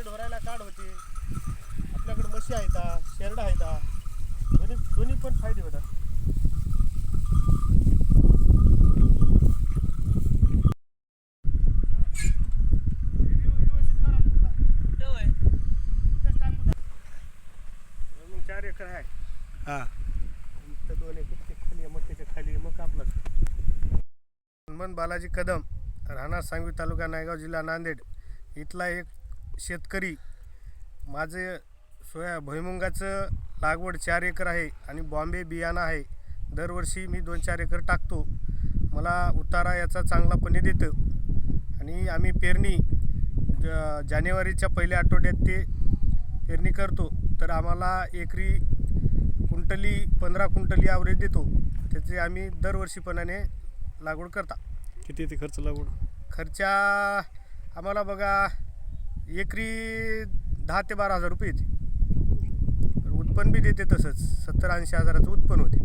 Shade भरायला काढ होते. आपल्याकडे म्हशी आहेत शेरड आहेत. दोन्ही दोन्ही पण फायदे होतात. मग चार एकर आहे. हां. दोन एकर खाली मक्याच्या खाली आहे, मग आपला. हनुमान बालाजी कदम राहणार सांगवी तालुका नायगाव जिल्हा नांदेड. इथला एक शेतकरी माझे सोया भुईमुंगाचं लागवड चार एकर आहे आणि बॉम्बे बियाणं आहे. दरवर्षी मी दोन चार एकर टाकतो. मला उतारा याचा चांगलापणे देतं. आणि आम्ही पेरणी ज- जानेवारीच्या पहिल्या आठवड्यात ते पेरणी करतो. तर आम्हाला एकरी कुंटली पंधरा कुंटली ॲव्हरेज देतो. त्याचे आम्ही दरवर्षीपणाने लागवड करता. किती येते खर्च लागवड? खर्चा आम्हाला बघा एकरी दहा ते बारा हजार रुपये येते. उत्पन्न बी देते तसंच. सत्तर ऐंशी हजाराचं उत्पन्न होते.